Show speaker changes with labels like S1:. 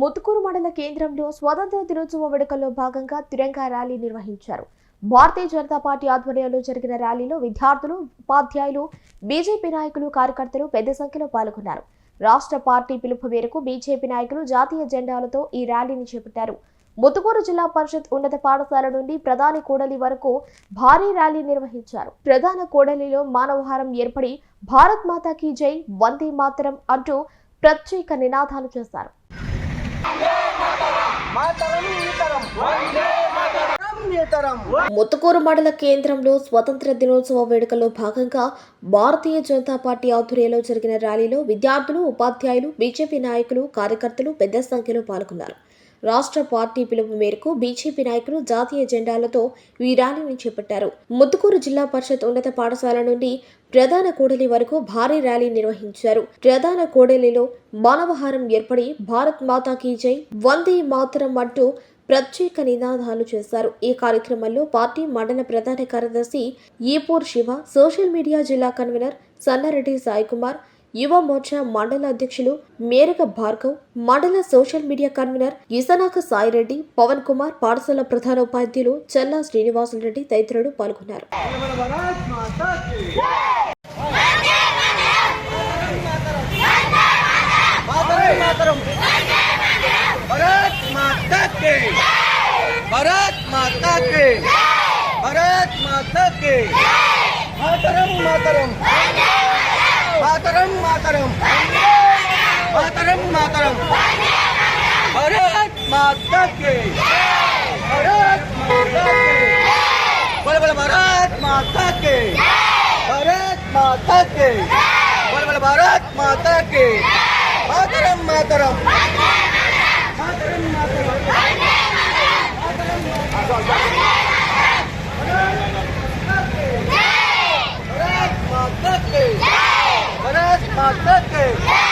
S1: ముత్తుకూరు మండల కేంద్రంలో స్వాతంత్ర దినోత్సవ వేడుకల్లో భాగంగా తిరంగా ర్యాలీ నిర్వహించారు. భారతీయ జనతా పార్టీ ఆధ్వర్యంలో జరిగిన ర్యాలీలో విద్యార్థులు ఉపాధ్యాయులు బీజేపీ నాయకులు కార్యకర్తలు పెద్ద సంఖ్యలో పాల్గొన్నారు. రాష్ట్ర పార్టీ పిలుపు మేరకు బీజేపీ నాయకులు జాతీయ జెండాలతో ఈ ర్యాలీని చేపట్టారు. ముత్తుకూరు జిల్లా పరిషత్ ఉన్నత పాఠశాల నుండి ప్రధాని కూడలి వరకు భారీ ర్యాలీ నిర్వహించారు. ప్రధాన కూడలిలో మానవహారం ఏర్పడి భారత్ మాతాకి జై వందే మాతరం అంటూ ప్రత్యేక నినాదాలు చేశారు
S2: మాతరం ఈతరం
S1: ముత్తుకూరు మండల కేంద్రంలో స్వతంత్ర దినోత్సవ వేడుకల్లో భాగంగా భారతీయ జనతా పార్టీ ఆధ్వర్యంలో జరిగిన ర్యాలీలో విద్యార్థులు ఉపాధ్యాయులు బీజేపీ నాయకులు కార్యకర్తలు పెద్ద సంఖ్యలో పాల్గొన్నారు. రాష్ట్ర పార్టీ పిలుపు మేరకు బీజేపీ నాయకులు జాతీయ జెండాలతో ఈ ర్యాలీని చేపట్టారు. ముత్తుకూరు జిల్లా పరిషత్ ఉన్నత పాఠశాల నుండి ప్రధాన కూడలి వరకు భారీ ర్యాలీ నిర్వహించారు. ప్రధాన కూడలిలో మానవహారం ఏర్పడి భారత్ మాతా కీ జై వందే మాతరం అంటూ ప్రత్యేక నినాదాలు చేశారు. ఈ కార్యక్రమంలో పార్టీ మండల ప్రధాన కార్యదర్శి ఈపూర్ శివ సోషల్ మీడియా జిల్లా కన్వీనర్ సన్నారెడ్డి సాయికుమార్ యువ మోర్చా మండల అధ్యక్షులు మేరక భార్గవ్ మండల social media convener Isanaka Saireddy Pavan Kumar పాఠశాల ప్రధాన ఉపాధ్యులు చల్లా శ్రీనివాసులరెడ్డి తదితరులు పాల్గొన్నారు.
S2: माता के। भरत माता के। भरत माता के। मातरम मातरम। मातरम मातरम। मातरम मातरम। भरत माता के। भरत माता के। बोले बोले, भरत माता के। भरत माता के। बोले बोले, भरत माता के। Guanteque! Yeah!